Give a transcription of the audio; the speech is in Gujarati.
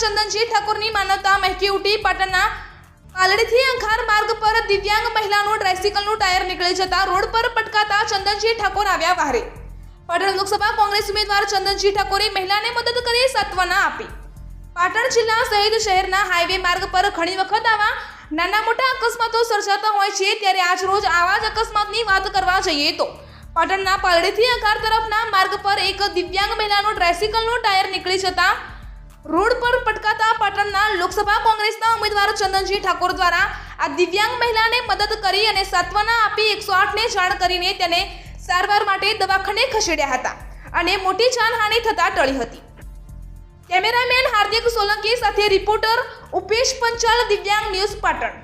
ચંદનજી ઠાકોરની માનવતા મહેકી ઉઠી પાટણના પાલડીથી અંખાર માર્ગ પર દિવ્યાંગ મહિલાનું ટ્રાયસિકલનું ટાયર નીકળી જતા રોડ પર પટકાતા ચંદનજી ઠાકોર આવ્યા વહારે. પાટણ લોકસભા કોંગ્રેસ ઉમેદવાર ચંદનજી ઠાકોરે મહિલાને મદદ કરી સાંત્વના આપી. પાટણ જિલ્લા સહિત શહેરના હાઈવે માર્ગ પર ઘણી વખત આવા નાના મોટા અકસ્માતો સર્જાતા હોય છે, ત્યારે આજ રોજ આવા જ અકસ્માતની વાત કરવા જઈએ તો. પાટણના પાલડીથી આકાર તરફના માર્ગ પર એક દિવ્યાંગ મહિલાનું ટ્રાયસિકલનું ટાયર નીકળી જતા રોડ પર પટકાતા પાટણના લોકસભા કોંગ્રેસના ઉમેદવાર ચંદનજી ઠાકોર દ્વારા આ દિવ્યાંગ મહિલાને મદદ કરી અને સાત્વના આપી એકસો આઠને જાણ કરીને તેને સારવાર માટે દવાખાને ખસેડ્યા હતા અને મોટી જાનહાનિ થતા ટળી હતી. કેમેરામેન હાર્દિક સોલંકી સાથે રિપોર્ટર ઉપેશ પંચાલ, દિવ્યાંગ ન્યૂઝ પાટણ.